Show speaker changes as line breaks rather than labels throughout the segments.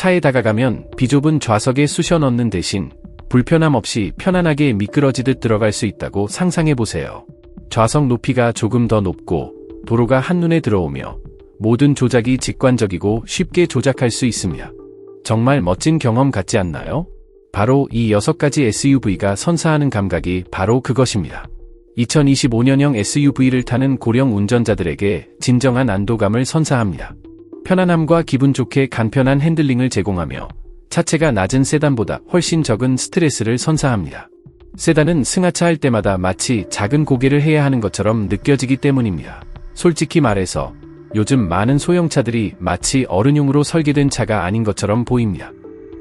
차에 다가가면 비좁은 좌석에 쑤셔 넣는 대신 불편함 없이 편안하게 미끄러지듯 들어갈 수 있다고 상상해 보세요. 좌석 높이가 조금 더 높고 도로가 한눈에 들어오며 모든 조작이 직관적이고 쉽게 조작할 수 있습니다. 정말 멋진 경험 같지 않나요? 바로 이 6가지 SUV가 선사하는 감각이 바로 그것입니다. 2025년형 SUV를 타는 고령 운전자들에게 진정한 안도감을 선사합니다. 편안함과 기분 좋게 간편한 핸들링을 제공하며 차체가 낮은 세단보다 훨씬 적은 스트레스를 선사합니다. 세단은 승하차 할 때마다 마치 작은 고개를 해야 하는 것처럼 느껴지기 때문입니다. 솔직히 말해서 요즘 많은 소형차들이 마치 어른용으로 설계된 차가 아닌 것처럼 보입니다.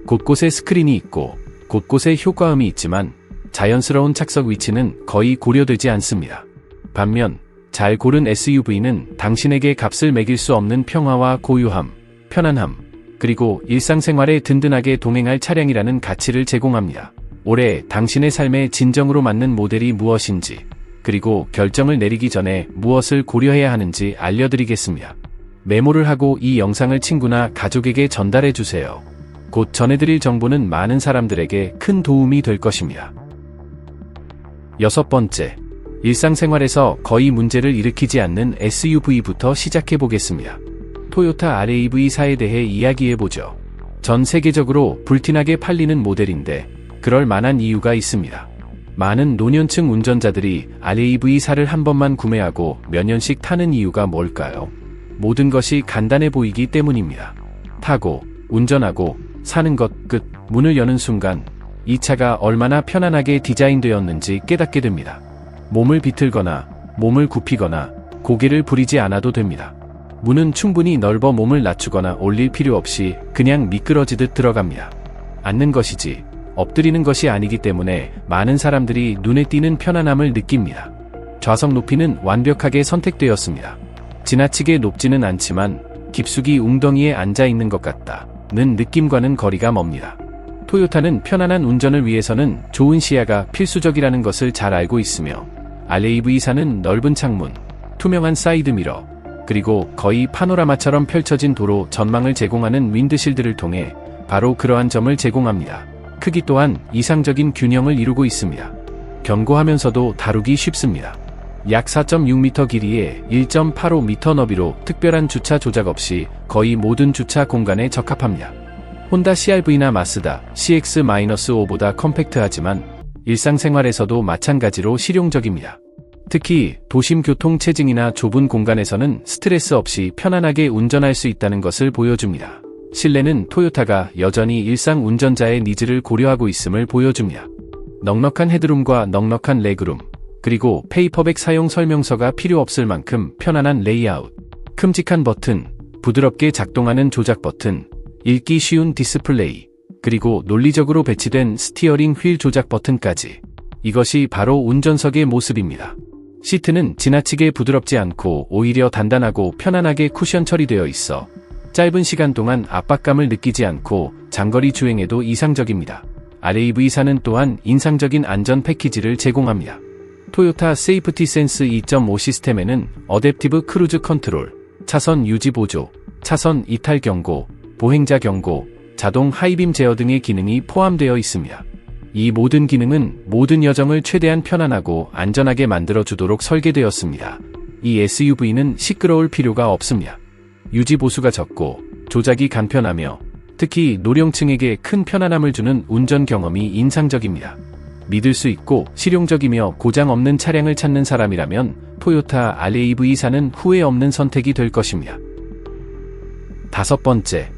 곳곳에 스크린이 있고 곳곳에 효과음이 있지만 자연스러운 착석 위치는 거의 고려되지 않습니다. 반면 잘 고른 SUV는 당신에게 값을 매길 수 없는 평화와 고유함, 편안함, 그리고 일상생활에 든든하게 동행할 차량이라는 가치를 제공합니다. 올해 당신의 삶에 진정으로 맞는 모델이 무엇인지, 그리고 결정을 내리기 전에 무엇을 고려해야 하는지 알려드리겠습니다. 메모를 하고 이 영상을 친구나 가족에게 전달해 주세요. 곧 전해드릴 정보는 많은 사람들에게 큰 도움이 될 것입니다. 여섯 번째, 일상생활에서 거의 문제를 일으키지 않는 SUV부터 시작해 보겠습니다. 토요타 RAV4에 대해 이야기해 보죠. 전 세계적으로 불티나게 팔리는 모델인데 그럴 만한 이유가 있습니다. 많은 노년층 운전자들이 RAV4를 한 번만 구매하고 몇 년씩 타는 이유가 뭘까요? 모든 것이 간단해 보이기 때문입니다. 타고, 운전하고, 사는 것 끝, 문을 여는 순간 이 차가 얼마나 편안하게 디자인되었는지 깨닫게 됩니다. 몸을 비틀거나 몸을 굽히거나 고개를 부리지 않아도 됩니다. 문은 충분히 넓어 몸을 낮추거나 올릴 필요 없이 그냥 미끄러지듯 들어갑니다. 앉는 것이지 엎드리는 것이 아니기 때문에 많은 사람들이 눈에 띄는 편안함을 느낍니다. 좌석 높이는 완벽하게 선택되었습니다. 지나치게 높지는 않지만 깊숙이 웅덩이에 앉아 있는 것 같다는 느낌과는 거리가 멉니다. 토요타는 편안한 운전을 위해서는 좋은 시야가 필수적이라는 것을 잘 알고 있으며 RAV4는 넓은 창문, 투명한 사이드미러, 그리고 거의 파노라마처럼 펼쳐진 도로 전망을 제공하는 윈드실드를 통해 바로 그러한 점을 제공합니다. 크기 또한 이상적인 균형을 이루고 있습니다. 견고하면서도 다루기 쉽습니다. 약 4.6m 길이에 1.85m 너비로 특별한 주차 조작 없이 거의 모든 주차 공간에 적합합니다. 혼다 CRV나 마스다 CX-5보다 컴팩트하지만 일상생활에서도 마찬가지로 실용적입니다. 특히 도심 교통 체증이나 좁은 공간에서는 스트레스 없이 편안하게 운전할 수 있다는 것을 보여줍니다. 실내는 토요타가 여전히 일상 운전자의 니즈를 고려하고 있음을 보여줍니다. 넉넉한 헤드룸과 넉넉한 레그룸, 그리고 페이퍼백 사용 설명서가 필요 없을 만큼 편안한 레이아웃, 큼직한 버튼, 부드럽게 작동하는 조작 버튼, 읽기 쉬운 디스플레이, 그리고 논리적으로 배치된 스티어링 휠 조작 버튼까지. 이것이 바로 운전석의 모습입니다. 시트는 지나치게 부드럽지 않고 오히려 단단하고 편안하게 쿠션 처리되어 있어 짧은 시간 동안 압박감을 느끼지 않고 장거리 주행에도 이상적입니다. RAV4는 또한 인상적인 안전 패키지를 제공합니다. 토요타 세이프티 센스 2.5 시스템에는 어댑티브 크루즈 컨트롤, 차선 유지 보조, 차선 이탈 경고, 보행자 경고, 자동 하이빔 제어 등의 기능이 포함되어 있습니다. 이 모든 기능은 모든 여정을 최대한 편안하고 안전하게 만들어 주도록 설계되었습니다. 이 SUV는 시끄러울 필요가 없습니다. 유지 보수가 적고 조작이 간편하며 특히 노령층에게 큰 편안함을 주는 운전 경험이 인상적입니다. 믿을 수 있고 실용적이며 고장 없는 차량을 찾는 사람이라면 토요타 RAV4는 후회 없는 선택이 될 것입니다. 다섯 번째,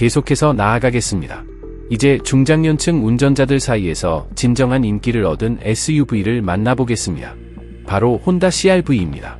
계속해서 나아가겠습니다. 이제 중장년층 운전자들 사이에서 진정한 인기를 얻은 SUV를 만나보겠습니다. 바로 혼다 CRV입니다.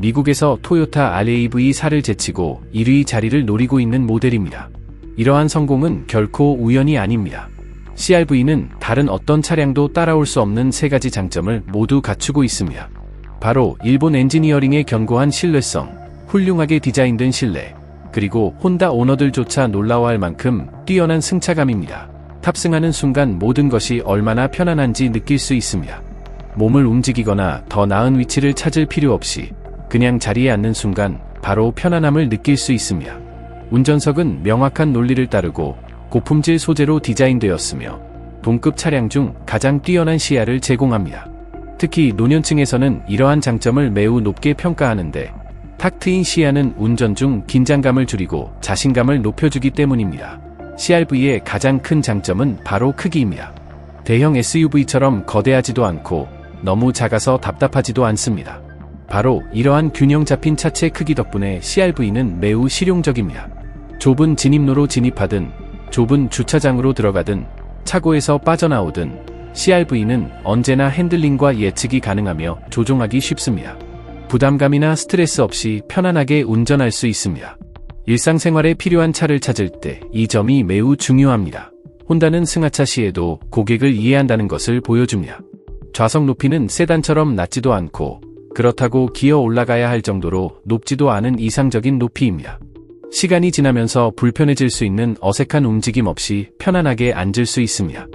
미국에서 토요타 RAV4를 제치고 1위 자리를 노리고 있는 모델입니다. 이러한 성공은 결코 우연이 아닙니다. CRV는 다른 어떤 차량도 따라올 수 없는 세 가지 장점을 모두 갖추고 있습니다. 바로 일본 엔지니어링의 견고한 신뢰성, 훌륭하게 디자인된 실내, 그리고 혼다 오너들조차 놀라워할 만큼 뛰어난 승차감입니다. 탑승하는 순간 모든 것이 얼마나 편안한지 느낄 수 있습니다. 몸을 움직이거나 더 나은 위치를 찾을 필요 없이 그냥 자리에 앉는 순간 바로 편안함을 느낄 수 있습니다. 운전석은 명확한 논리를 따르고 고품질 소재로 디자인되었으며 동급 차량 중 가장 뛰어난 시야를 제공합니다. 특히 노년층에서는 이러한 장점을 매우 높게 평가하는데 탁 트인 시야는 운전 중 긴장감을 줄이고 자신감을 높여주기 때문입니다. CRV의 가장 큰 장점은 바로 크기입니다. 대형 SUV처럼 거대하지도 않고 너무 작아서 답답하지도 않습니다. 바로 이러한 균형 잡힌 차체 크기 덕분에 CRV는 매우 실용적입니다. 좁은 진입로로 진입하든 좁은 주차장으로 들어가든 차고에서 빠져나오든 CRV는 언제나 핸들링과 예측이 가능하며 조종하기 쉽습니다. 부담감이나 스트레스 없이 편안하게 운전할 수 있습니다. 일상생활에 필요한 차를 찾을 때 이 점이 매우 중요합니다. 혼다는 승하차 시에도 고객을 이해한다는 것을 보여줍니다. 좌석 높이는 세단처럼 낮지도 않고 그렇다고 기어 올라가야 할 정도로 높지도 않은 이상적인 높이입니다. 시간이 지나면서 불편해질 수 있는 어색한 움직임 없이 편안하게 앉을 수 있습니다.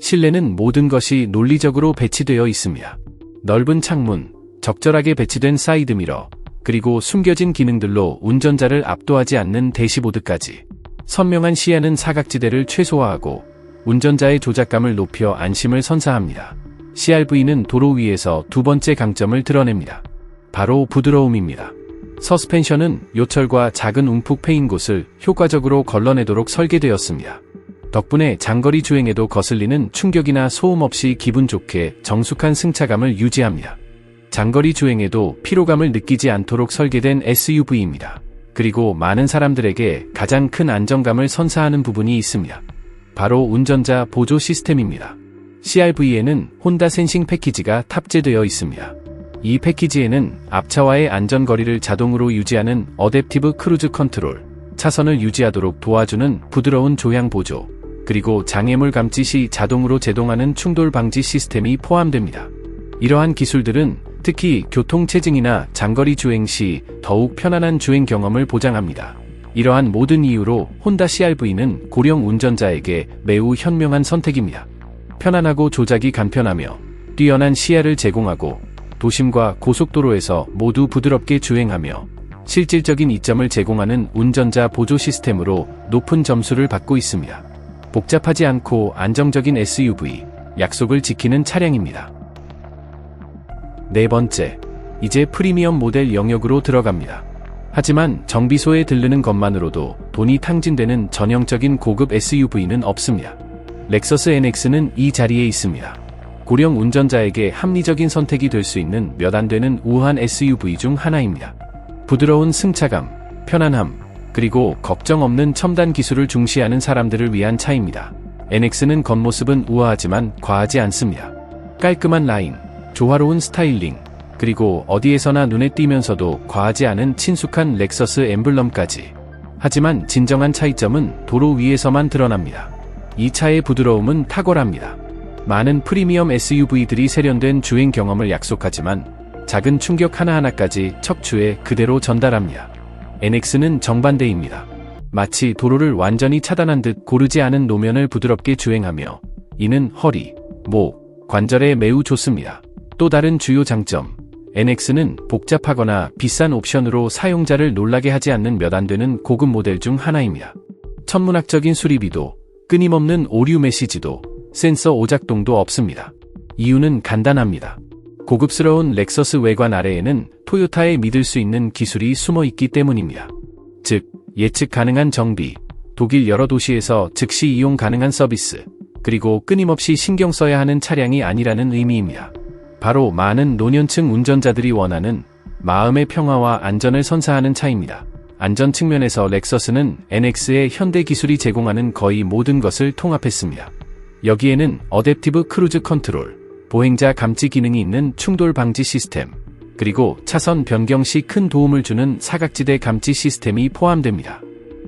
실내는 모든 것이 논리적으로 배치되어 있습니다. 넓은 창문, 적절하게 배치된 사이드미러, 그리고 숨겨진 기능들로 운전자를 압도하지 않는 대시보드까지. 선명한 시야는 사각지대를 최소화하고 운전자의 조작감을 높여 안심을 선사합니다. CRV는 도로 위에서 두 번째 강점을 드러냅니다. 바로 부드러움입니다. 서스펜션은 요철과 작은 움푹 패인 곳을 효과적으로 걸러내도록 설계되었습니다. 덕분에 장거리 주행에도 거슬리는 충격이나 소음 없이 기분 좋게 정숙한 승차감을 유지합니다. 장거리 주행에도 피로감을 느끼지 않도록 설계된 SUV입니다. 그리고 많은 사람들에게 가장 큰 안정감을 선사하는 부분이 있습니다. 바로 운전자 보조 시스템입니다. CRV에는 혼다 센싱 패키지가 탑재되어 있습니다. 이 패키지에는 앞차와의 안전거리를 자동으로 유지하는 어댑티브 크루즈 컨트롤, 차선을 유지하도록 도와주는 부드러운 조향 보조, 그리고 장애물 감지 시 자동으로 제동하는 충돌 방지 시스템이 포함됩니다. 이러한 기술들은 특히 교통체증이나 장거리 주행 시 더욱 편안한 주행 경험을 보장합니다. 이러한 모든 이유로 혼다 CRV는 고령 운전자에게 매우 현명한 선택입니다. 편안하고 조작이 간편하며 뛰어난 시야를 제공하고 도심과 고속도로에서 모두 부드럽게 주행하며 실질적인 이점을 제공하는 운전자 보조 시스템으로 높은 점수를 받고 있습니다. 복잡하지 않고 안정적인 SUV, 약속을 지키는 차량입니다. 네 번째, 이제 프리미엄 모델 영역으로 들어갑니다. 하지만 정비소에 들르는 것만으로도 돈이 탕진되는 전형적인 고급 SUV는 없습니다. 렉서스 NX는 이 자리에 있습니다. 고령 운전자에게 합리적인 선택이 될 수 있는 몇 안 되는 우한 SUV 중 하나입니다. 부드러운 승차감, 편안함, 그리고 걱정 없는 첨단 기술을 중시하는 사람들을 위한 차입니다. NX는 겉모습은 우아하지만 과하지 않습니다. 깔끔한 라인, 조화로운 스타일링, 그리고 어디에서나 눈에 띄면서도 과하지 않은 친숙한 렉서스 엠블럼까지. 하지만 진정한 차이점은 도로 위에서만 드러납니다. 이 차의 부드러움은 탁월합니다. 많은 프리미엄 SUV들이 세련된 주행 경험을 약속하지만 작은 충격 하나하나까지 척추에 그대로 전달합니다. NX는 정반대입니다. 마치 도로를 완전히 차단한 듯 고르지 않은 노면을 부드럽게 주행하며 이는 허리, 목, 관절에 매우 좋습니다. 또 다른 주요 장점, NX는 복잡하거나 비싼 옵션으로 사용자를 놀라게 하지 않는 몇 안 되는 고급 모델 중 하나입니다. 천문학적인 수리비도, 끊임없는 오류 메시지도, 센서 오작동도 없습니다. 이유는 간단합니다. 고급스러운 렉서스 외관 아래에는 토요타에 믿을 수 있는 기술이 숨어 있기 때문입니다. 즉, 예측 가능한 정비, 독일 여러 도시에서 즉시 이용 가능한 서비스, 그리고 끊임없이 신경 써야 하는 차량이 아니라는 의미입니다. 바로 많은 노년층 운전자들이 원하는 마음의 평화와 안전을 선사하는 차입니다. 안전 측면에서 렉서스는 NX의 현대 기술이 제공하는 거의 모든 것을 통합했습니다. 여기에는 어댑티브 크루즈 컨트롤, 보행자 감지 기능이 있는 충돌 방지 시스템, 그리고 차선 변경 시 큰 도움을 주는 사각지대 감지 시스템이 포함됩니다.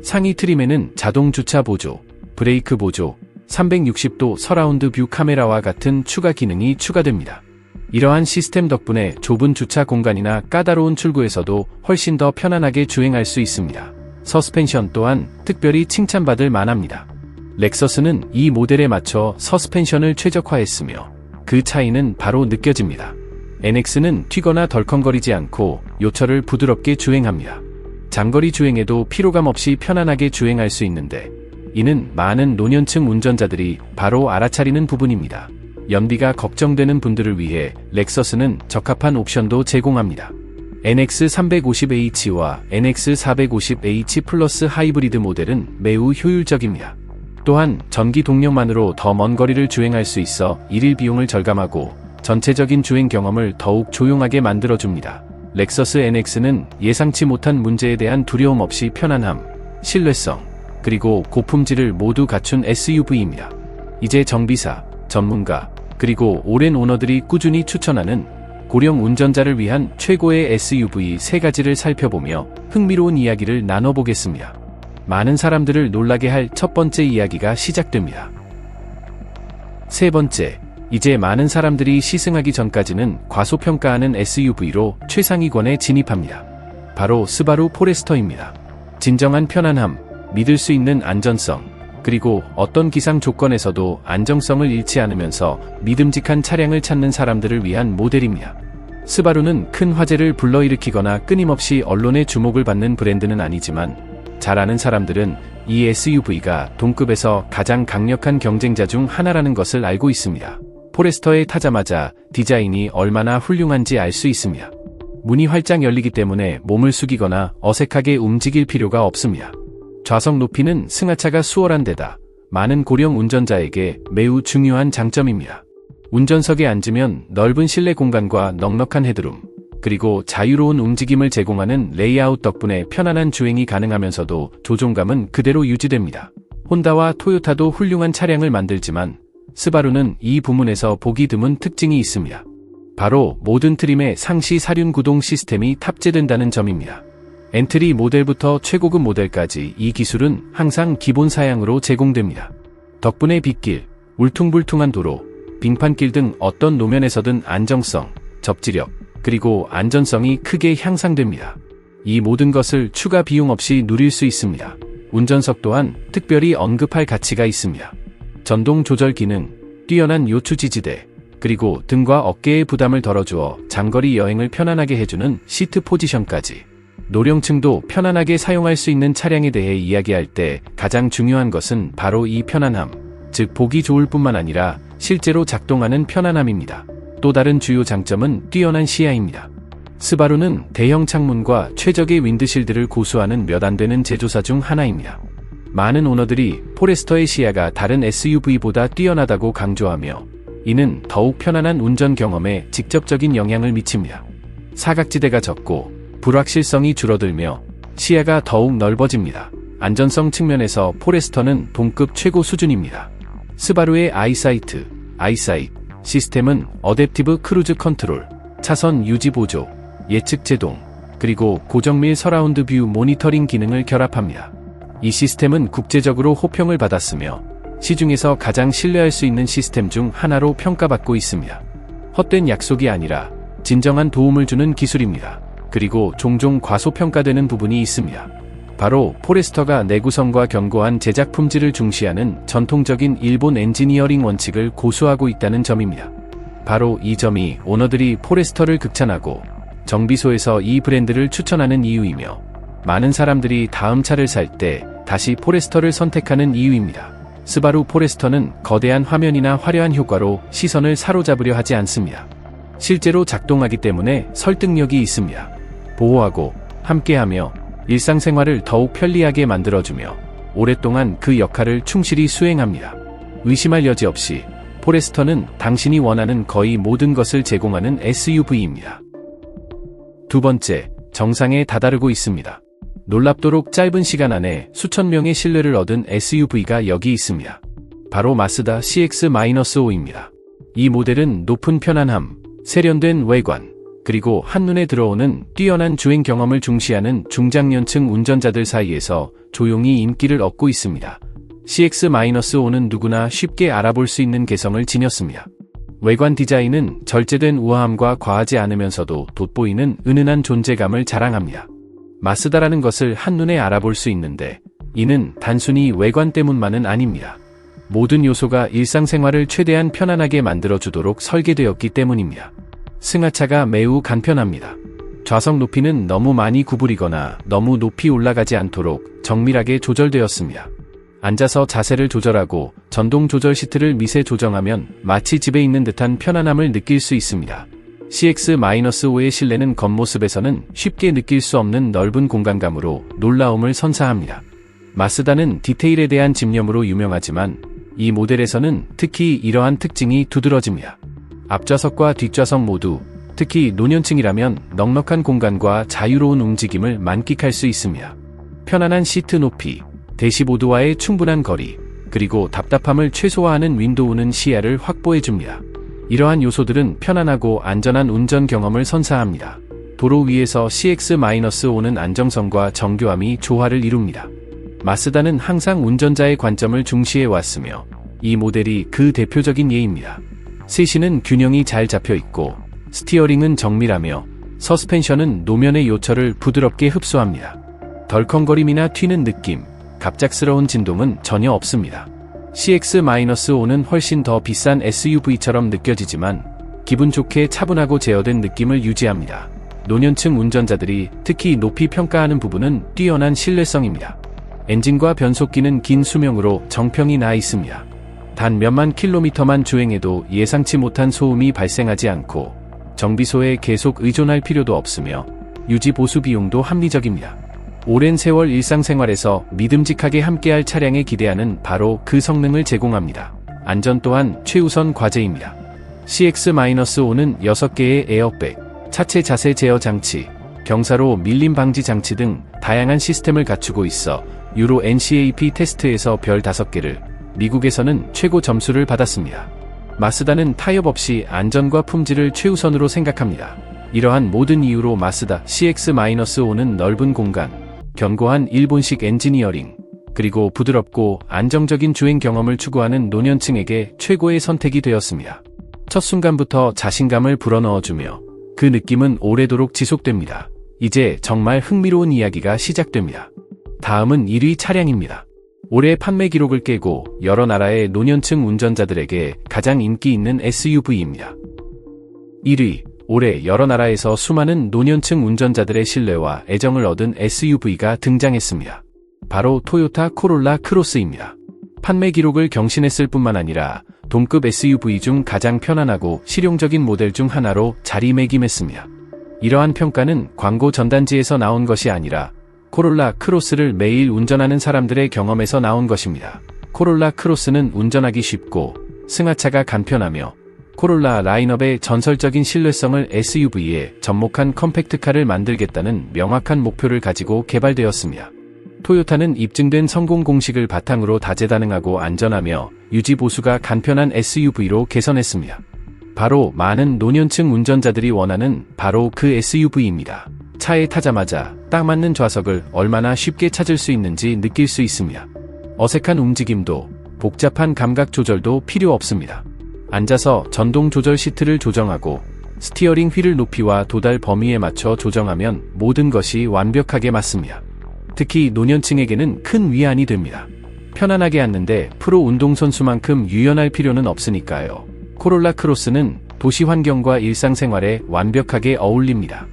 상위 트림에는 자동 주차 보조, 브레이크 보조, 360도 서라운드 뷰 카메라와 같은 추가 기능이 추가됩니다. 이러한 시스템 덕분에 좁은 주차 공간이나 까다로운 출구에서도 훨씬 더 편안하게 주행할 수 있습니다. 서스펜션 또한 특별히 칭찬받을 만합니다. 렉서스는 이 모델에 맞춰 서스펜션을 최적화했으며 그 차이는 바로 느껴집니다. NX는 튀거나 덜컹거리지 않고 요철을 부드럽게 주행합니다. 장거리 주행에도 피로감 없이 편안하게 주행할 수 있는데 이는 많은 노년층 운전자들이 바로 알아차리는 부분입니다. 연비가 걱정되는 분들을 위해 렉서스는 적합한 옵션도 제공합니다. NX350H와 NX450H 플러스 하이브리드 모델은 매우 효율적입니다. 또한 전기 동력만으로 더 먼 거리를 주행할 수 있어 일일 비용을 절감하고 전체적인 주행 경험을 더욱 조용하게 만들어줍니다. 렉서스 NX는 예상치 못한 문제에 대한 두려움 없이 편안함, 신뢰성, 그리고 고품질을 모두 갖춘 SUV입니다. 이제 정비사, 전문가, 그리고 오랜 오너들이 꾸준히 추천하는 고령 운전자를 위한 최고의 SUV 세 가지를 살펴보며 흥미로운 이야기를 나눠보겠습니다. 많은 사람들을 놀라게 할 첫 번째 이야기가 시작됩니다. 세 번째, 이제 많은 사람들이 시승하기 전까지는 과소평가하는 SUV로 최상위권에 진입합니다. 바로 스바루 포레스터입니다. 진정한 편안함, 믿을 수 있는 안전성, 그리고 어떤 기상 조건에서도 안정성을 잃지 않으면서 믿음직한 차량을 찾는 사람들을 위한 모델입니다. 스바루는 큰 화제를 불러일으키거나 끊임없이 언론의 주목을 받는 브랜드는 아니지만 잘 아는 사람들은 이 SUV가 동급에서 가장 강력한 경쟁자 중 하나라는 것을 알고 있습니다. 포레스터에 타자마자 디자인이 얼마나 훌륭한지 알 수 있습니다. 문이 활짝 열리기 때문에 몸을 숙이거나 어색하게 움직일 필요가 없습니다. 좌석 높이는 승하차가 수월한 데다 많은 고령 운전자에게 매우 중요한 장점입니다. 운전석에 앉으면 넓은 실내 공간과 넉넉한 헤드룸, 그리고 자유로운 움직임을 제공하는 레이아웃 덕분에 편안한 주행이 가능하면서도 조종감은 그대로 유지됩니다. 혼다와 토요타도 훌륭한 차량을 만들지만 스바루는 이 부문에서 보기 드문 특징이 있습니다. 바로 모든 트림에 상시 사륜 구동 시스템이 탑재된다는 점입니다. 엔트리 모델부터 최고급 모델까지 이 기술은 항상 기본 사양으로 제공됩니다. 덕분에 빗길, 울퉁불퉁한 도로, 빙판길 등 어떤 노면에서든 안정성, 접지력, 그리고 안전성이 크게 향상됩니다. 이 모든 것을 추가 비용 없이 누릴 수 있습니다. 운전석 또한 특별히 언급할 가치가 있습니다. 전동 조절 기능, 뛰어난 요추 지지대, 그리고 등과 어깨의 부담을 덜어주어 장거리 여행을 편안하게 해주는 시트 포지션까지. 노령층도 편안하게 사용할 수 있는 차량에 대해 이야기할 때 가장 중요한 것은 바로 이 편안함, 즉 보기 좋을 뿐만 아니라 실제로 작동하는 편안함입니다. 또 다른 주요 장점은 뛰어난 시야입니다. 스바루는 대형 창문과 최적의 윈드실드를 고수하는 몇 안 되는 제조사 중 하나입니다. 많은 오너들이 포레스터의 시야가 다른 SUV보다 뛰어나다고 강조하며 이는 더욱 편안한 운전 경험에 직접적인 영향을 미칩니다. 사각지대가 적고 불확실성이 줄어들며 시야가 더욱 넓어집니다. 안전성 측면에서 포레스터는 동급 최고 수준입니다. 스바루의 아이사이트, 아이사이트 시스템은 어댑티브 크루즈 컨트롤, 차선 유지 보조, 예측 제동, 그리고 고정밀 서라운드 뷰 모니터링 기능을 결합합니다. 이 시스템은 국제적으로 호평을 받았으며 시중에서 가장 신뢰할 수 있는 시스템 중 하나로 평가받고 있습니다. 헛된 약속이 아니라 진정한 도움을 주는 기술입니다. 그리고 종종 과소평가되는 부분이 있습니다. 바로 포레스터가 내구성과 견고한 제작 품질을 중시하는 전통적인 일본 엔지니어링 원칙을 고수하고 있다는 점입니다. 바로 이 점이 오너들이 포레스터를 극찬하고 정비소에서 이 브랜드를 추천하는 이유이며 많은 사람들이 다음 차를 살 때 다시 포레스터를 선택하는 이유입니다. 스바루 포레스터는 거대한 화면이나 화려한 효과로 시선을 사로잡으려 하지 않습니다. 실제로 작동하기 때문에 설득력이 있습니다. 보호하고 함께하며 일상생활을 더욱 편리하게 만들어주며 오랫동안 그 역할을 충실히 수행합니다. 의심할 여지 없이 포레스터는 당신이 원하는 거의 모든 것을 제공하는 SUV입니다. 두 번째, 정상에 다다르고 있습니다. 놀랍도록 짧은 시간 안에 수천 명의 신뢰를 얻은 SUV가 여기 있습니다. 바로 마스다 CX-5입니다. 이 모델은 높은 편안함, 세련된 외관, 그리고 한눈에 들어오는 뛰어난 주행 경험을 중시하는 중장년층 운전자들 사이에서 조용히 인기를 얻고 있습니다. CX-5는 누구나 쉽게 알아볼 수 있는 개성을 지녔습니다. 외관 디자인은 절제된 우아함과 과하지 않으면서도 돋보이는 은은한 존재감을 자랑합니다. 마스다라는 것을 한눈에 알아볼 수 있는데 이는 단순히 외관 때문만은 아닙니다. 모든 요소가 일상생활을 최대한 편안하게 만들어주도록 설계되었기 때문입니다. 승하차가 매우 간편합니다. 좌석 높이는 너무 많이 구부리거나 너무 높이 올라가지 않도록 정밀하게 조절되었습니다. 앉아서 자세를 조절하고 전동 조절 시트를 미세 조정하면 마치 집에 있는 듯한 편안함을 느낄 수 있습니다. CX-5의 실내는 겉모습에서는 쉽게 느낄 수 없는 넓은 공간감으로 놀라움을 선사합니다. 마스다는 디테일에 대한 집념으로 유명하지만 이 모델에서는 특히 이러한 특징이 두드러집니다. 앞좌석과 뒷좌석 모두 특히 노년층이라면 넉넉한 공간과 자유로운 움직임을 만끽할 수 있습니다. 편안한 시트 높이, 대시보드와의 충분한 거리, 그리고 답답함을 최소화하는 윈도우는 시야를 확보해 줍니다. 이러한 요소들은 편안하고 안전한 운전 경험을 선사합니다. 도로 위에서 CX-5는 안정성과 정교함이 조화를 이룹니다. 마스다는 항상 운전자의 관점을 중시해 왔으며 이 모델이 그 대표적인 예입니다. 세시는 균형이 잘 잡혀 있고 스티어링은 정밀하며 서스펜션은 노면의 요철을 부드럽게 흡수합니다. 덜컹거림이나 튀는 느낌, 갑작스러운 진동은 전혀 없습니다. CX-5는 훨씬 더 비싼 SUV처럼 느껴지지만 기분 좋게 차분하고 제어된 느낌을 유지합니다. 노년층 운전자들이 특히 높이 평가하는 부분은 뛰어난 신뢰성입니다. 엔진과 변속기는 긴 수명으로 정평이 나 있습니다. 단 몇만 킬로미터만 주행해도 예상치 못한 소음이 발생하지 않고 정비소에 계속 의존할 필요도 없으며 유지 보수 비용도 합리적입니다. 오랜 세월 일상생활에서 믿음직하게 함께할 차량에 기대하는 바로 그 성능을 제공합니다. 안전 또한 최우선 과제입니다. CX-5는 6개의 에어백, 차체 자세 제어 장치, 경사로 밀림 방지 장치 등 다양한 시스템을 갖추고 있어 유로 NCAP 테스트에서 별 5개를, 미국에서는 최고 점수를 받았습니다. 마스다는 타협 없이 안전과 품질을 최우선으로 생각합니다. 이러한 모든 이유로 마스다 CX-5는 넓은 공간, 견고한 일본식 엔지니어링, 그리고 부드럽고 안정적인 주행 경험을 추구하는 노년층에게 최고의 선택이 되었습니다. 첫 순간부터 자신감을 불어넣어주며 그 느낌은 오래도록 지속됩니다. 이제 정말 흥미로운 이야기가 시작됩니다. 다음은 1위 차량입니다. 올해 판매 기록을 깨고 여러 나라의 노년층 운전자들에게 가장 인기 있는 SUV입니다. 1위, 올해 여러 나라에서 수많은 노년층 운전자들의 신뢰와 애정을 얻은 SUV가 등장했습니다. 바로 토요타 코롤라 크로스입니다. 판매 기록을 경신했을 뿐만 아니라 동급 SUV 중 가장 편안하고 실용적인 모델 중 하나로 자리매김했습니다. 이러한 평가는 광고 전단지에서 나온 것이 아니라 코롤라 크로스를 매일 운전하는 사람들의 경험에서 나온 것입니다. 코롤라 크로스는 운전하기 쉽고 승하차가 간편하며 코롤라 라인업의 전설적인 신뢰성을 SUV에 접목한 컴팩트카를 만들겠다는 명확한 목표를 가지고 개발되었습니다. 토요타는 입증된 성공 공식을 바탕으로 다재다능하고 안전하며 유지 보수가 간편한 SUV로 개선했습니다. 바로 많은 노년층 운전자들이 원하는 바로 그 SUV입니다. 차에 타자마자 딱 맞는 좌석을 얼마나 쉽게 찾을 수 있는지 느낄 수 있습니다. 어색한 움직임도 복잡한 감각 조절도 필요 없습니다. 앉아서 전동 조절 시트를 조정하고 스티어링 휠을 높이와 도달 범위에 맞춰 조정하면 모든 것이 완벽하게 맞습니다. 특히 노년층에게는 큰 위안이 됩니다. 편안하게 앉는데 프로 운동선수만큼 유연할 필요는 없으니까요. 코롤라 크로스는 도시 환경과 일상생활에 완벽하게 어울립니다.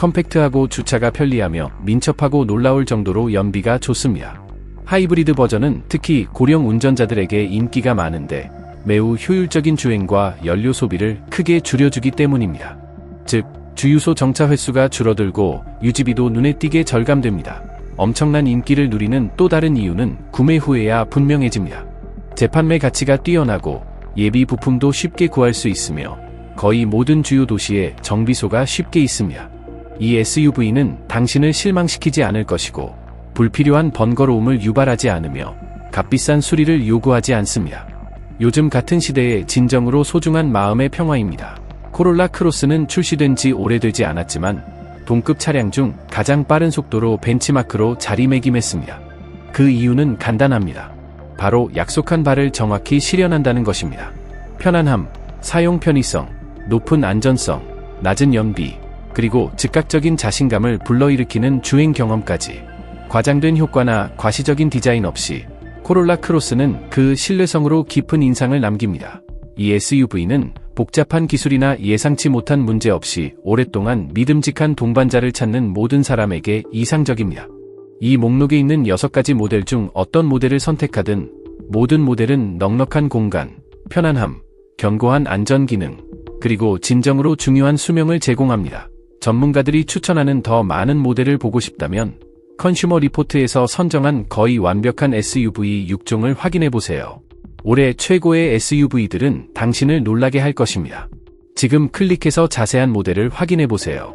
컴팩트하고 주차가 편리하며 민첩하고 놀라울 정도로 연비가 좋습니다. 하이브리드 버전은 특히 고령 운전자들에게 인기가 많은데 매우 효율적인 주행과 연료 소비를 크게 줄여주기 때문입니다. 즉, 주유소 정차 횟수가 줄어들고 유지비도 눈에 띄게 절감됩니다. 엄청난 인기를 누리는 또 다른 이유는 구매 후에야 분명해집니다. 재판매 가치가 뛰어나고 예비 부품도 쉽게 구할 수 있으며 거의 모든 주요 도시에 정비소가 쉽게 있습니다. 이 SUV는 당신을 실망시키지 않을 것이고 불필요한 번거로움을 유발하지 않으며 값비싼 수리를 요구하지 않습니다. 요즘 같은 시대에 진정으로 소중한 마음의 평화입니다. 코롤라 크로스는 출시된 지 오래되지 않았지만 동급 차량 중 가장 빠른 속도로 벤치마크로 자리매김했습니다. 그 이유는 간단합니다. 바로 약속한 바를 정확히 실현한다는 것입니다. 편안함, 사용 편의성, 높은 안전성, 낮은 연비, 그리고 즉각적인 자신감을 불러일으키는 주행 경험까지 과장된 효과나 과시적인 디자인 없이 코롤라 크로스는 그 신뢰성으로 깊은 인상을 남깁니다. 이 SUV는 복잡한 기술이나 예상치 못한 문제 없이 오랫동안 믿음직한 동반자를 찾는 모든 사람에게 이상적입니다. 이 목록에 있는 6가지 모델 중 어떤 모델을 선택하든 모든 모델은 넉넉한 공간, 편안함, 견고한 안전 기능, 그리고 진정으로 중요한 수명을 제공합니다. 전문가들이 추천하는 더 많은 모델을 보고 싶다면 컨슈머 리포트에서 선정한 거의 완벽한 SUV 6종을 확인해 보세요. 올해 최고의 SUV들은 당신을 놀라게 할 것입니다. 지금 클릭해서 자세한 모델을 확인해 보세요.